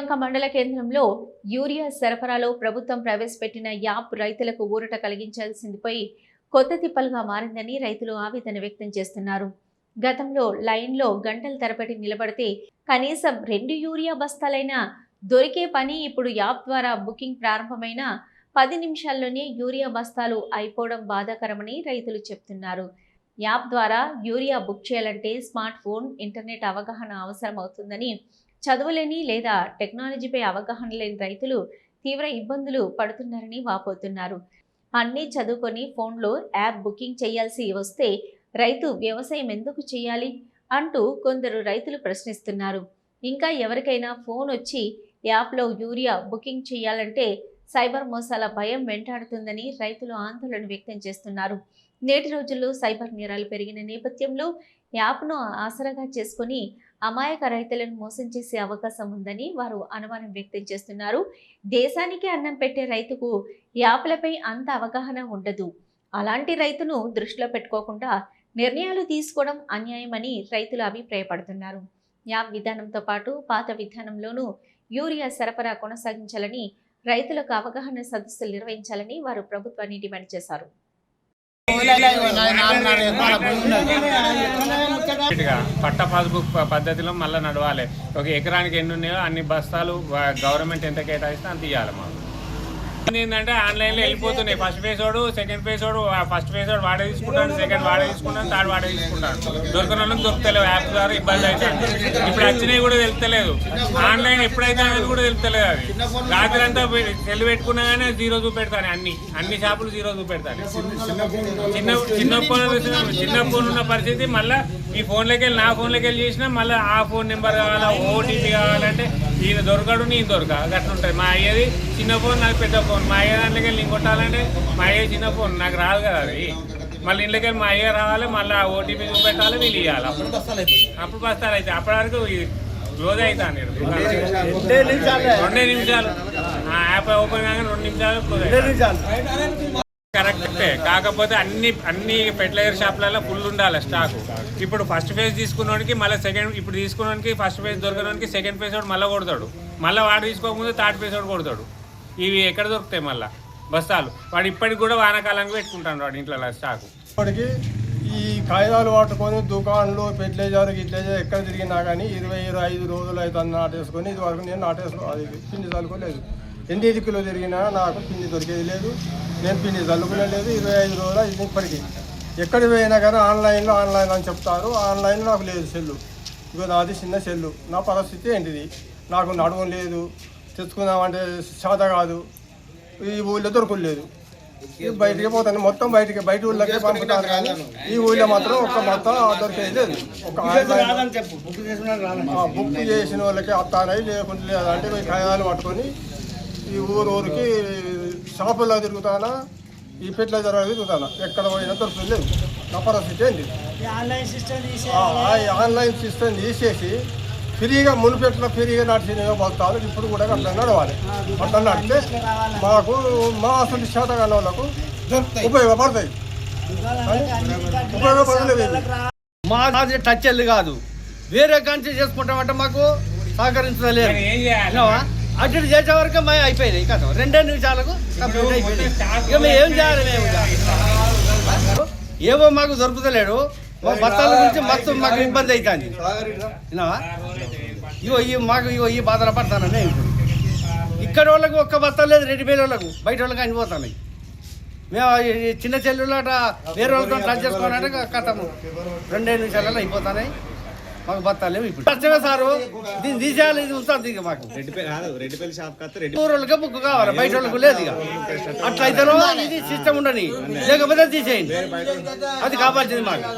నెలవంక మండల కేంద్రంలో యూరియా సరఫరాలో ప్రభుత్వం ప్రవేశపెట్టిన యాప్ రైతులకు ఊరట కలిగించాల్సిందిపై కొత్త తిప్పలుగా మారిందని రైతులు ఆవేదన వ్యక్తం చేస్తున్నారు. గతంలో లైన్లో గంటల తరబడి నిలబడితే కనీసం రెండు యూరియా బస్తాలైనా దొరికే పని ఇప్పుడు యాప్ ద్వారా బుకింగ్ ప్రారంభమైన పది నిమిషాల్లోనే యూరియా బస్తాలు అయిపోవడం బాధాకరమని రైతులు చెప్తున్నారు. యాప్ ద్వారా యూరియా బుక్ చేయాలంటే స్మార్ట్ ఫోన్ ఇంటర్నెట్ అవగాహన అవసరం అవుతుందని చదువులేని లేదా టెక్నాలజీపై అవగాహన లేని రైతులు తీవ్ర ఇబ్బందులు పడుతున్నారని వాపోతున్నారు. అన్నీ చదువుకొని ఫోన్లో యాప్ బుకింగ్ చేయాల్సి వస్తే రైతు వ్యవసాయం ఎందుకు చేయాలి అంటూ కొందరు రైతులు ప్రశ్నిస్తున్నారు. ఇంకా ఎవరికైనా ఫోన్ వచ్చి యాప్లో యూరియా బుకింగ్ చేయాలంటే సైబర్ మోసాల భయం వెంటాడుతుందని రైతులు ఆందోళన వ్యక్తం చేస్తున్నారు. నేటి రోజుల్లో సైబర్ నేరాలు పెరిగిన నేపథ్యంలో యాప్ను ఆసరాగా చేసుకొని అమాయక రైతులను మోసం చేసే అవకాశం ఉందని వారు అనుమానం వ్యక్తం చేస్తున్నారు. దేశానికి అన్నం పెట్టే రైతుకు యాప్లపై అంత అవగాహన ఉండదు. అలాంటి రైతును దృష్టిలో పెట్టుకోకుండా నిర్ణయాలు తీసుకోవడం అన్యాయమని రైతులు అభిప్రాయపడుతున్నారు. యాప్ విధానంతో పాటు పాత విధానంలోనూ యూరియా సరఫరా కొనసాగించాలని రైతులకు అవగాహన సదస్సులు నిర్వహించాలని వారు ప్రభుత్వాన్ని డిమాండ్ చేశారు. పట్ట పాస్బుక్ పద్ధతిలో మళ్ళీ నడవాలి. ఒక ఎకరానికి ఎన్ని ఉన్నాయో అన్ని బస్తాలు గవర్నమెంట్ ఎంత కేటాయిస్తే అంత ఇవ్వాలి మాకు. ఏంటంటే ఆన్లైన్లో వెళ్ళిపోతున్నాయి. ఫస్ట్ ఫేజ్ వాడు సెకండ్ ఫేజ్ వాడు ఫస్ట్ ఫేజ్ వాడు వాడే తీసుకుంటాడు సెకండ్ వాడే తీసుకుంటాడు థర్డ్ వాడే తీసుకుంటాడు. దొరకని వాళ్ళకి దొరుకుతలేవు యాప్ ద్వారా ఇబ్బంది అయితే ఇప్పుడు వచ్చినాయి కూడా తెలుస్తలేదు. ఆన్లైన్ ఎప్పుడైతే అనేది కూడా తెలుస్తలేదు అది. రాత్రి అంతా సెల్ పెట్టుకున్నా కానీ జీరో చూపెడతాను అన్ని. అన్ని షాపులు జీరో చూపెడతాను. చిన్న చిన్న ఫోన్ చిన్న ఫోన్ ఉన్న పరిస్థితి మళ్ళీ ఈ ఫోన్లోకి వెళ్ళి నా ఫోన్లోకి వెళ్ళి చేసినా మళ్ళీ ఆ ఫోన్ నెంబర్ కావాలా ఓటీపీ కావాలంటే ఈయన దొరకడు నేను దొరక. అట్లా ఉంటుంది. మా అయ్యది చిన్న ఫోన్ నాకు పెద్ద ఫోన్. మా అయ్య దాంట్లోకి వెళ్ళి నేను కొట్టాలంటే మా అయ్య చిన్న ఫోన్. నాకు రాదు కదా అది. మళ్ళీ ఇంట్లోకి వెళ్ళి మా అయ్య రావాలి మళ్ళీ ఆ ఓటీపీ చూపెట్టాలి వీళ్ళు ఇవ్వాలి అప్పుడు అప్పుడు బస్తాలు అయితే అప్పటి వరకు క్లోజ్ అవుతాను రెండే నిమిషాలు. ఆ యాప్ ఓపెన్ కాగానే రెండు నిమిషాలు క్లోజ్ అవుతాను కరెక్టే. కాకపోతే అన్ని అన్ని ఫెర్టిలైజర్ షాప్లలో ఫుల్ ఉండాలి స్టాక్. ఇప్పుడు ఫస్ట్ ఫేజ్ తీసుకున్నోడికి మళ్ళీ సెకండ్ ఇప్పుడు తీసుకున్నోడికి ఫస్ట్ ఫేజ్ దొరకడానికి సెకండ్ ఫేజ్ వాడు మళ్ళీ కొడతాడు. మళ్ళీ వాడు తీసుకోకముందు థర్డ్ ఫేజ్ వాడు కొడతాడు. ఇవి ఎక్కడ దొరుకుతాయి మళ్ళీ? బస్తాలు. వాడు ఇప్పటికి కూడా వానాకాలానికి పెట్టుకుంటాడు వాడు ఇంట్లో స్టాక్. ఇప్పటికి ఈ కాగితాలు పట్టుకొని దుకాణంలో ఫెర్టిలైజర్ గిట్లైజర్ ఎక్కడ తిరిగినా కానీ ఇరవై ఇరవై ఐదు రోజులు అయితే నాటేసుకొని ఇది వరకు నేను నాటేసుకో అది పిండి చల్లుకోలేదు ఎన్ని దిక్కులో తిరిగినా నాకు పిండి దొరికేది లేదు. నేను పిండి చల్లుకునేలేదు. ఇరవై ఐదు రోజులు ఇది ఇప్పటికి. ఎక్కడికి పోయినా కానీ ఆన్లైన్లో ఆన్లైన్ అని చెప్తారు. ఆన్లైన్ నాకు లేదు సెల్లు. ఇగో నాది చిన్న సెల్లు. నా పరిస్థితి ఏంటిది? నాకు నడుము లేదు. తెచ్చుకుందామంటే శాత కాదు. ఈ ఊళ్ళో దొరకలేదు బయటికి పోతాను. మొత్తం బయటికి బయట ఊళ్ళకి పంపుతాను కానీ ఈ ఊళ్ళో మాత్రం ఒక్క మొత్తం దొరికేది లేదు. ఒక బుక్ చేసిన వాళ్ళకి వస్తానని లేకుంటే లేదంటే కాగితాలు పట్టుకొని ఈ ఊరు ఊరికి షాపుల్లో తిరుగుతానా ఈ పెట్ల జరగ తిరుగుతానా? ఎక్కడ పోయినా దొరుకుతుంది. నా పరిస్థితి ఏంటి ఆన్లైన్ సిస్టమ్ ఆ, ఆ ఆన్లైన్ సిస్టమ్ తీసేసి ఫ్రీగా మునిపెట్ల ఫ్రీగా నడిచిన బస్తాలు ఇప్పుడు కూడా అట్లా నడవాలి. అట్లా నడితే మాకు మా అసలు శాతగాన వాళ్ళకు ఉపయోగపడతాయి. ఉపయోగపడలేదు. మా అది టచ్ వెళ్ళి కాదు. వేరే కంట్రీ చేసుకుంటామంటే మాకు సహకరించలేదు ఏం చేయాలి? అటు చేసే వరకు మేము అయిపోయినాయి కదా రెండే నిమిషాలకు కంప్లీట్ అయిపోయినాయి ఇక మేము ఏం చేయాలి? మేము ఇక? ఏవో మాకు దొరుకుతలేడు. మా బత్తాల గురించి మస్తు మాకు ఇబ్బంది అవుతుంది విన్నావా? ఇగో ఈ మాకు ఇగో ఈ బాధలు పడతాను నేను ఇప్పుడు. ఇక్కడ వాళ్ళకి ఒక్క బత్తా లేదు రెడ్డి పేరు వాళ్ళకు బయట వాళ్ళకి అనిపోతున్నాయి మేము ఈ చిన్న చెల్లెళ్ళు అట వేరే వాళ్ళతో టచ్ చేసుకోవాలంటే కథము. రెండే నిమిషాలలో అయిపోతున్నాయి. మాకు బత్తాలు లేవు ఇప్పుడు. ఖర్చుగా సారు దీన్ని తీసేయాలి ఇది ఉంటుంది ఇక మాకు. రెడ్డిపల్లి షాప్ కత్తే రెడ్డి ఊరోళ్ళకి బుక్ కావాలి బయట వాళ్ళకి లేదు ఇక. అట్లయితేనో ఇది సిస్టమ్ ఉండని. లేకపోతే తీసేయండి. అది కావాల్సింది మాకు.